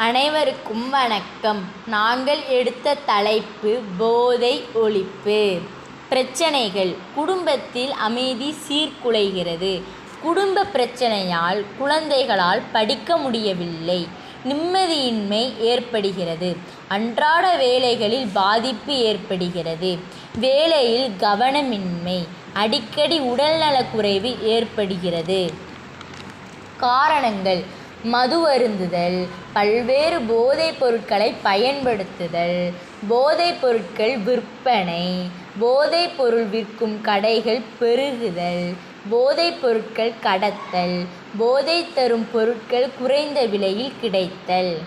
அனைவருக்கும் வணக்கம். நாங்கள் எடுத்த தலைப்பு போதை ஒழிப்பு. பிரச்சனைகள். குடும்பத்தில் அமைதி சீர்குலைகிறது. குடும்ப பிரச்சனையால் குழந்தைகளால் படிக்க முடியவில்லை. நிம்மதியின்மை ஏற்படுகிறது. அன்றாட வேலைகளில் பாதிப்பு ஏற்படுகிறது. வேலையில் கவனமின்மை. அடிக்கடி உடல்நலக்குறைவு ஏற்படுகிறது. காரணங்கள். மது அருந்துதல் பல்வேறு போதைப் பொருட்களை பயன்படுத்துதல் போதைப் பொருட்கள் விற்பனை போதைப் பொருள் விற்கும் கடைகள் பெருகுதல் போதைப் பொருட்கள் கடத்தல் போதை தரும் பொருட்கள் குறைந்த விலையில் கிடைத்தல்.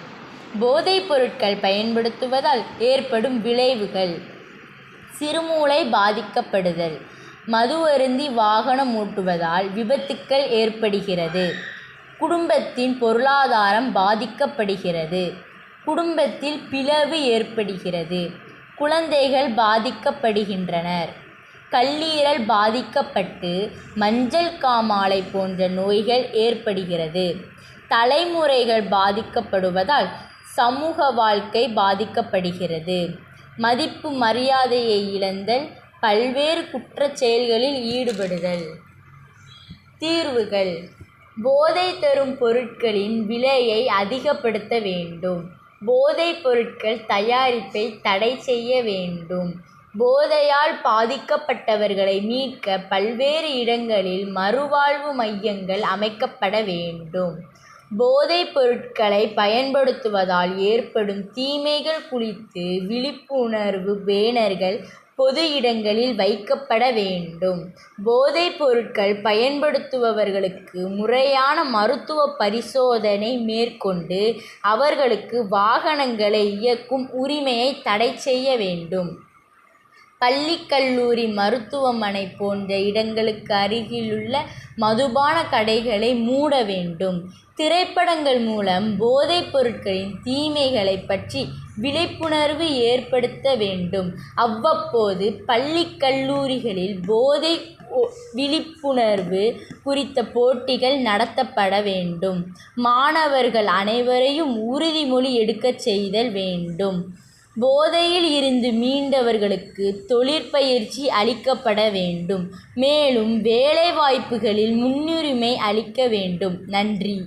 போதைப் பொருட்கள் பயன்படுத்துவதால் ஏற்படும் விளைவுகள். சிறுமூளை பாதிக்கப்படுதல். மது அருந்தி வாகனம் ஓட்டுவதால் விபத்துக்கள் ஏற்படுகிறது. குடும்பத்தின் பொருளாதாரம் பாதிக்கப்படுகிறது. குடும்பத்தில் பிளவு ஏற்படுகிறது. குழந்தைகள் பாதிக்கப்படுகின்றனர். கல்லீரல் பாதிக்கப்பட்டு மஞ்சள் காமாலை போன்ற நோய்கள் ஏற்படுகிறது. தலைமுறைகள் பாதிக்கப்படுவதால் சமூக வாழ்க்கை பாதிக்கப்படுகிறது. மதிப்பு மரியாதையை இழந்தல் பல்வேறு குற்றச் செயல்களில் ஈடுபடுதல். தீர்வுகள். போதை தரும் பொருட்களின் விலையை அதிகப்படுத்த வேண்டும். போதைப் பொருட்கள் தயாரிப்பை தடை செய்ய வேண்டும். போதையால் பாதிக்கப்பட்டவர்களை மீட்க பல்வேறு இடங்களில் மறுவாழ்வு மையங்கள் அமைக்கப்பட வேண்டும். போதைப் பொருட்களை பயன்படுத்துவதால் ஏற்படும் தீமைகள் குறித்து விழிப்புணர்வு பேனர்கள் பொது இடங்களில் வைக்கப்பட வேண்டும். போதைப் பொருட்கள் பயன்படுத்துபவர்களுக்கு முறையான மருத்துவ பரிசோதனை மேற்கொண்டு அவர்களுக்கு வாகனங்களை இயக்கும் உரிமையை தடை செய்ய வேண்டும். பள்ளி கல்லூரி மருத்துவமனை போன்ற இடங்களுக்கு அருகிலுள்ள மதுபான கடைகளை மூட வேண்டும். திரைப்படங்கள் மூலம் போதைப் பொருட்களின் தீமைகளை பற்றி விழிப்புணர்வு ஏற்படுத்த வேண்டும். அவ்வப்போது பள்ளி கல்லூரிகளில் போதை விழிப்புணர்வு குறித்த போட்டிகள் நடத்தப்பட வேண்டும். மாணவர்கள் அனைவரையும் உறுதிமொழி எடுக்கச் செய்தல் வேண்டும். போதையில் இருந்து மீண்டவர்களுக்கு தொழிற்பயிற்சி அளிக்கப்பட வேண்டும். மேலும் வேலைவாய்ப்புகளில் முன்னுரிமை அளிக்க வேண்டும். நன்றி.